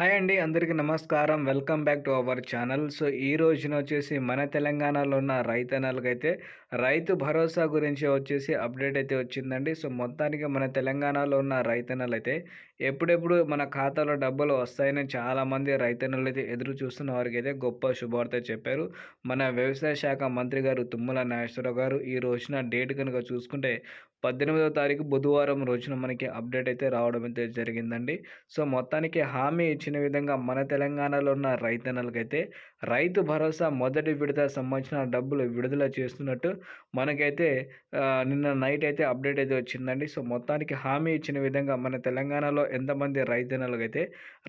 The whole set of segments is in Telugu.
హాయ్ అండి అందరికీ నమస్కారం. Welcome back to our channel. So ఈ రోజున వచ్చేసి మన తెలంగాణలో ఉన్న రైతన్నలకైతే రైతు భరోసా గురించి వచ్చేసి అప్డేట్ అయితే వచ్చిందండి. సో మొత్తానికి మన తెలంగాణలో ఉన్న రైతన్నలు అయితే ఎప్పుడెప్పుడు మన ఖాతాలో డబ్బులు వస్తాయని చాలామంది రైతన్నలు అయితే ఎదురు చూస్తున్న వారికి అయితే గొప్ప శుభవార్త చెప్పారు. మన వ్యవసాయ శాఖ మంత్రి గారు తుమ్మల నాగేశ్వరరావు గారు ఈ రోజున డేట్ కనుక చూసుకుంటే పద్దెనిమిదవ తారీఖు బుధవారం రోజున మనకి అప్డేట్ అయితే రావడం అయితే జరిగిందండి. సో మొత్తానికి హామీ ఇచ్చిన విధంగా మన తెలంగాణలో ఉన్న రైతన్నలకైతే రైతు భరోసా మొదటి విడత సంబంధించిన డబ్బులు విడుదల చేస్తున్నట్టు మనకైతే నిన్న నైట్ అయితే అప్డేట్ అయితే వచ్చిందండి. సో మొత్తానికి హామీ ఇచ్చిన విధంగా మన తెలంగాణలో ఎంతమంది రైతన్నలకైతే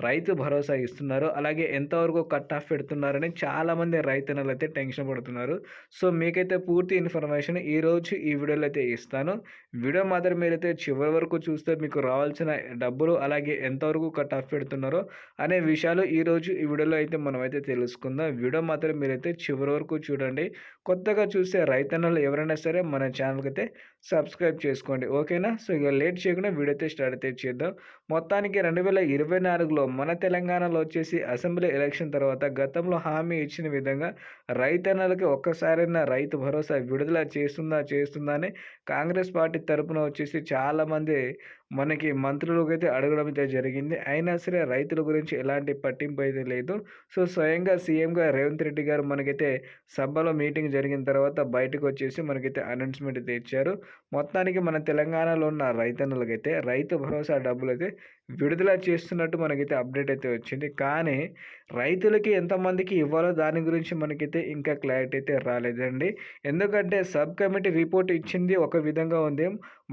రైతు భరోసా ఇస్తున్నారు అలాగే ఎంతవరకు కట్ ఆఫ్ పెడుతున్నారని చాలామంది రైతన్నలు అయితే టెన్షన్ పడుతున్నారు. సో మీకైతే పూర్తి ఇన్ఫర్మేషన్ ఈరోజు ఈ వీడియోలో అయితే ఇస్తాను. వీడియో మాత్రం మీరైతే చివరి వరకు చూస్తే మీకు రావాల్సిన డబ్బులు అలాగే ఎంతవరకు కట్ ఆఫ్ పెడుతున్నారో అనే విషయాలు ఈరోజు ఈ వీడియోలో అయితే మనం అయితే తెలుసుకుందాం. వీడియో మాత్రం మీరైతే చివరి వరకు చూడండి. కొత్తగా చూసే రైతన్నలు ఎవరైనా సరే మన ఛానల్కి అయితే సబ్స్క్రైబ్ చేసుకోండి. ఓకేనా? సో ఇక లేట్ చేయకుండా వీడియో అయితే స్టార్ట్ అయితే చేద్దాం. మొత్తానికి రెండు వేల ఇరవై నాలుగులో మన తెలంగాణలో వచ్చేసి అసెంబ్లీ ఎలక్షన్ తర్వాత గతంలో హామీ ఇచ్చిన విధంగా రైతన్నలకి ఒక్కసారైనా రైతు భరోసా విడుదల చేస్తుందా చేస్తుందా అని కాంగ్రెస్ పార్టీ తరపున వచ్చేసి చాలామంది మనకి మంత్రులకు అయితే అడగడం అయితే జరిగింది. అయినా సరే రైతుల గురించి ఎలాంటి పట్టింపు అయితే లేదు. సో స్వయంగా సీఎంగా రేవంత్ రెడ్డి గారు మనకైతే సభలో మీటింగ్ జరిగిన తర్వాత బయటకు వచ్చేసి మనకైతే అనౌన్స్మెంట్ అయితే ఇచ్చారు. మొత్తానికి మన తెలంగాణలో ఉన్న రైతన్నులకైతే రైతు భరోసా డబ్బులు అయితే విడుదల చేస్తున్నట్టు మనకైతే అప్డేట్ అయితే వచ్చింది. కానీ రైతులకి ఎంతమందికి ఇవ్వాలో దాని గురించి మనకైతే ఇంకా క్లారిటీ అయితే రాలేదండి. ఎందుకంటే సబ్ కమిటీ రిపోర్ట్ ఇచ్చింది ఒక విధంగా ఉంది.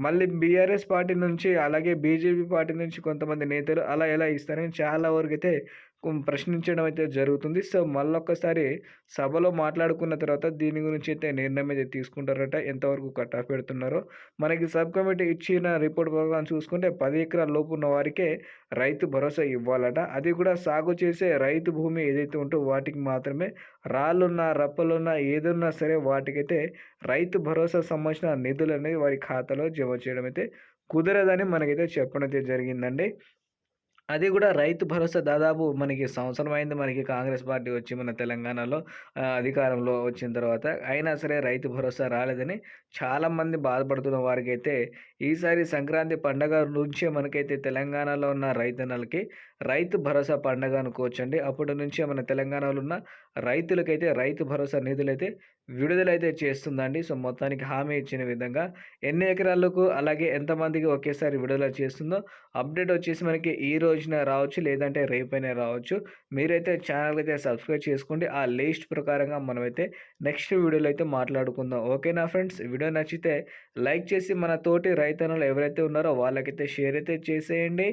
మళ్ళీ బీఆర్ఎస్ పార్టీ నుంచి అలాగే బీజేపీ పార్టీ నుంచి కొంతమంది నేతలు అలా ఎలా ఇస్తారని చాలా వరకు అయితే ప్రశ్నించడం అయితే జరుగుతుంది. సో మళ్ళొక్కసారి సభలో మాట్లాడుకున్న తర్వాత దీని గురించి అయితే నిర్ణయం అయితే తీసుకుంటారట. ఎంతవరకు కట్ ఆఫ్ పెడుతున్నారో. మనకి సబ్ కమిటీ ఇచ్చిన రిపోర్ట్ ప్రకారం చూసుకుంటే పది ఎకరాల లోపు ఉన్న వారికే రైతు భరోసా ఇవ్వాలట. అది కూడా సాగు చేసే రైతు భూమి ఏదైతే ఉంటో వాటికి మాత్రమే. రాళ్ళున్నా రప్పలున్నా ఏదున్నా సరే వాటికైతే రైతు భరోసా సంబంధించిన నిధులు అనేది వారి ఖాతాలో జమ చేయడం అయితే కుదరదని మనకైతే చెప్పడం అయితే జరిగిందండి. అది కూడా రైతు భరోసా దాదాపు మనకి సంవత్సరం అయింది మనకి కాంగ్రెస్ పార్టీ వచ్చి మన తెలంగాణలో అధికారంలో వచ్చిన తర్వాత. అయినా సరే రైతు భరోసా రాలేదని చాలామంది బాధపడుతున్న వారికి అయితే ఈసారి సంక్రాంతి పండగ నుంచే మనకైతే తెలంగాణలో ఉన్న రైతన్నలకి రైతు భరోసా పండగ అనుకోవచ్చండి. అప్పటి నుంచే మన తెలంగాణలో ఉన్న రైతులకైతే రైతు భరోసా నిధులైతే విడుదలైతే చేస్తుందండి. సో మొత్తానికి హామీ ఇచ్చిన విధంగా ఎన్ని ఎకరాలకు అలాగే ఎంతమందికి ఒకేసారి విడుదల చేస్తుందో అప్డేట్ వచ్చేసి మనకి ఈ రోజున రావచ్చు లేదంటే రేపైనా రావచ్చు. మీరైతే ఛానల్ అయితే సబ్స్క్రైబ్ చేసుకోండి. ఆ లిస్ట్ ప్రకారంగా మనమైతే నెక్స్ట్ వీడియోలో అయితే మాట్లాడుకుందాం. ఓకేనా ఫ్రెండ్స్? వీడియో నచ్చితే లైక్ చేసి మన తోటి రైతన్నలు ఎవరైతే ఉన్నారో వాళ్ళకైతే షేర్ అయితే చేసేయండి.